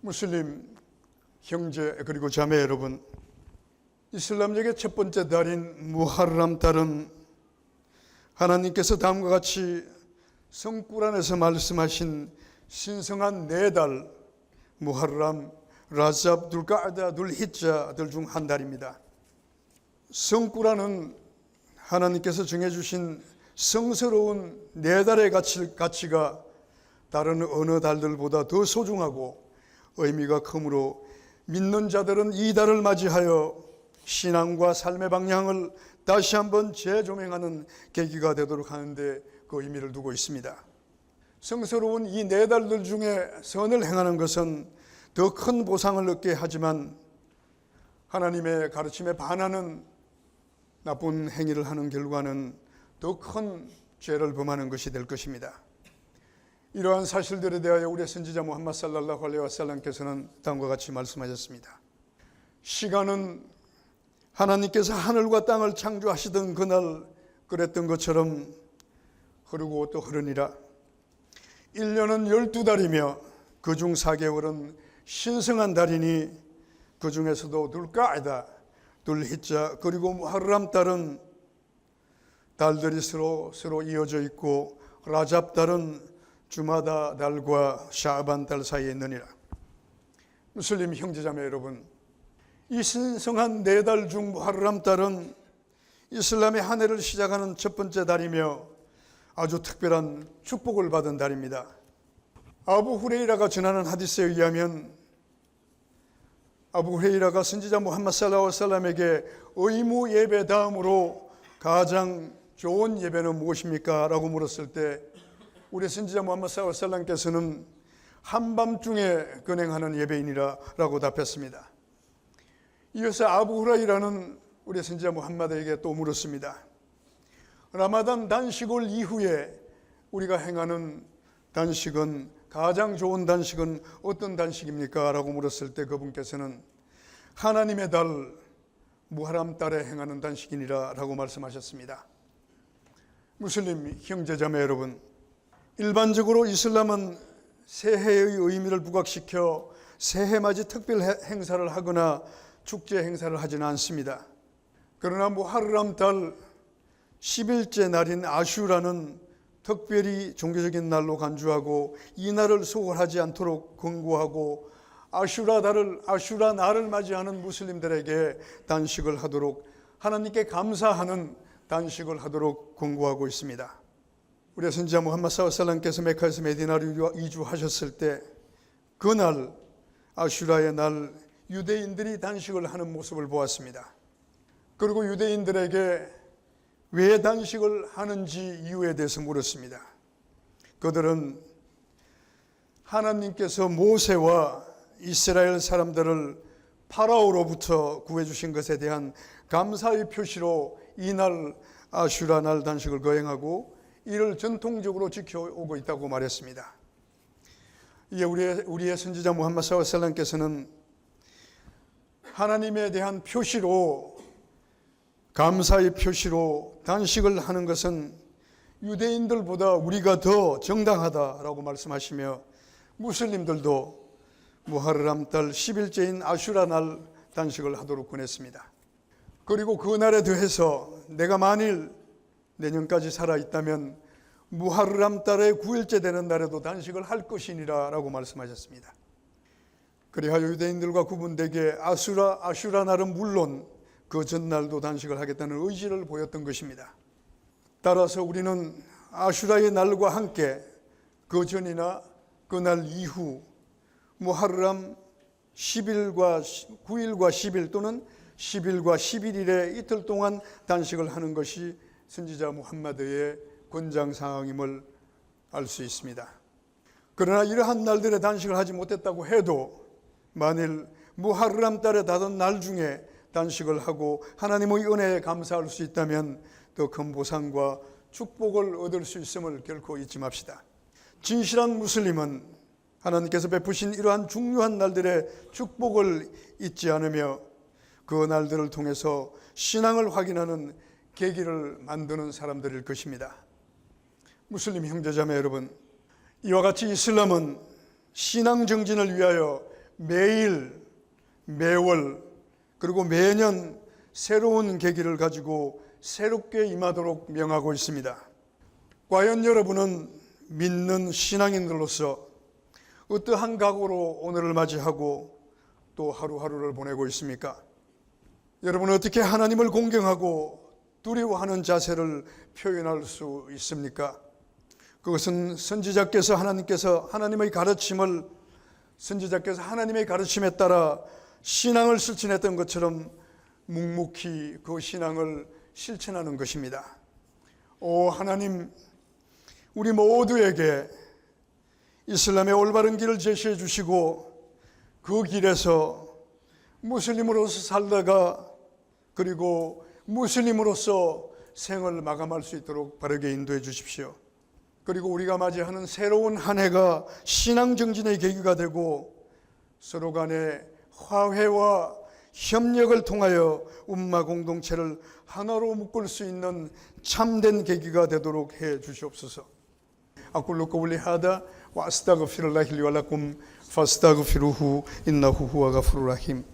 무슬림 형제 그리고 자매 여러분, 이슬람적의 첫 번째 달인 무하람 달은 하나님께서 다음과 같이 성꾸란에서 말씀하신 신성한 네 달 무하람, 라잡, 둘가아다, 둘히자들 중 한 달입니다. 성꾸란은 하나님께서 정해주신 성스러운 네 달의 가치, 가치가 다른 어느 달들보다 더 소중하고 의미가 크므로 믿는 자들은 이 달을 맞이하여 신앙과 삶의 방향을 다시 한번 재조명하는 계기가 되도록 하는데 그 의미를 두고 있습니다. 성스러운 이 네 달들 중에 선을 행하는 것은 더 큰 보상을 얻게 하지만 하나님의 가르침에 반하는 나쁜 행위를 하는 결과는 더 큰 죄를 범하는 것이 될 것입니다. 이러한 사실들에 대하여 우리 선지자 무함마드 살랄라hu 알레이 와살람께서는 다음과 같이 말씀하셨습니다. 시간은 하나님께서 하늘과 땅을 창조하시던 그날 그랬던 것처럼 흐르고 또 흐르니라. 1년은 12달이며 그중 4개월은 신성한 달이니 그 중에서도 둘까이다, 둘히자 그리고 무하람 달은 달들이 서로 서로 이어져 있고 라잡 달은 주마다 달과 샤반 달 사이에 있느니라. 무슬림 형제자매 여러분, 이 신성한 네 달 중 무하람 달은 이슬람의 한 해를 시작하는 첫 번째 달이며 아주 특별한 축복을 받은 달입니다. 아부 후레이라가 전하는 하디스에 의하면 아부 후레이라가 선지자 무함마드 살라hu 살람에게 의무 예배 다음으로 가장 좋은 예배는 무엇입니까? 라고 물었을 때 우리 선지자 무함마드 살람께서는 한밤중에 근행하는 예배인이라 라고 답했습니다. 이어서 아부 후라이라는 우리 선지자 무함마드에게 또 물었습니다. 라마단 단식을 이후에 우리가 행하는 단식은 가장 좋은 단식은 어떤 단식입니까? 라고 물었을 때 그분께서는 하나님의 달 무하람 달에 행하는 단식이니라 라고 말씀하셨습니다. 무슬림 형제자매 여러분, 일반적으로 이슬람은 새해의 의미를 부각시켜 새해맞이 특별 행사를 하거나 축제 행사를 하지는 않습니다. 그러나 무하람 달 10일째 날인 아슈라는 특별히 종교적인 날로 간주하고 이 날을 소홀하지 않도록 권고하고 아슈라 달을 아슈라 날을 맞이하는 무슬림들에게 단식을 하도록 하나님께 감사하는 단식을 하도록 권고하고 있습니다. 우리 선지자 무함마드 사우살람께서 메카에서 메디나로 이주하셨을 때 그날 아슈라의 날 유대인들이 단식을 하는 모습을 보았습니다. 그리고 유대인들에게 왜 단식을 하는지 이유에 대해서 물었습니다. 그들은 하나님께서 모세와 이스라엘 사람들을 파라오로부터 구해주신 것에 대한 감사의 표시로 이날 아슈라 날 단식을 거행하고 이를 전통적으로 지켜오고 있다고 말했습니다. 이에 우리의, 우리의 선지자 무함마드 사와살람께서는 하나님에 대한 표시로 감사의 표시로 단식을 하는 것은 유대인들보다 우리가 더 정당하다라고 말씀하시며 무슬림들도 무하르람 달 10일째인 아슈라 날 단식을 하도록 권했습니다. 그리고 그 날에 더해서 내가 만일 내년까지 살아있다면 무하르람 달의 9일째 되는 날에도 단식을 할 것이니라 라고 말씀하셨습니다. 그리하여 유대인들과 구분되게 아수라, 아슈라 날은 물론 그 전날도 단식을 하겠다는 의지를 보였던 것입니다. 따라서 우리는 아슈라의 날과 함께 그 전이나 그날 이후 무하르람 10일과 9일과 10일 또는 10일과 11일에 이틀 동안 단식을 하는 것이 선지자 무함마드의 권장 상황임을 알 수 있습니다. 그러나 이러한 날들에 단식을 하지 못했다고 해도 만일 무하르람 달에 다른 날 중에 단식을 하고 하나님의 은혜에 감사할 수 있다면 더 큰 보상과 축복을 얻을 수 있음을 결코 잊지 맙시다. 진실한 무슬림은 하나님께서 베푸신 이러한 중요한 날들의 축복을 잊지 않으며 그 날들을 통해서 신앙을 확인하는 계기를 만드는 사람들일 것입니다. 무슬림 형제자매 여러분, 이와 같이 이슬람은 신앙 정진을 위하여 매일, 매월, 그리고 매년 새로운 계기를 가지고 새롭게 임하도록 명하고 있습니다. 과연 여러분은 믿는 신앙인들로서 어떠한 각오로 오늘을 맞이하고 또 하루하루를 보내고 있습니까? 여러분 어떻게 하나님을 공경하고 두려워하는 자세를 표현할 수 있습니까? 그것은 선지자께서 하나님께서 하나님의 가르침을 선지자께서 하나님의 가르침에 따라 신앙을 실천했던 것처럼 묵묵히 그 신앙을 실천하는 것입니다. 오 하나님 우리 모두에게 이슬람의 올바른 길을 제시해 주시고 그 길에서 무슬림으로서 살다가 그리고 무스님으로서 생을 마감할 수 있도록 바르게 인도해 주십시오. 그리고 우리가 맞이하는 새로운 한 해가 신앙 정진의 계기가 되고 서로 간의 화해와 협력을 통하여 음마 공동체를 하나로 묶을 수 있는 참된 계기가 되도록 해 주시옵소서. 아꿀루꼬 블리하다 와스타그피를라힐리왈라쿰 파스타그피루후 인나후후와가 프루라힘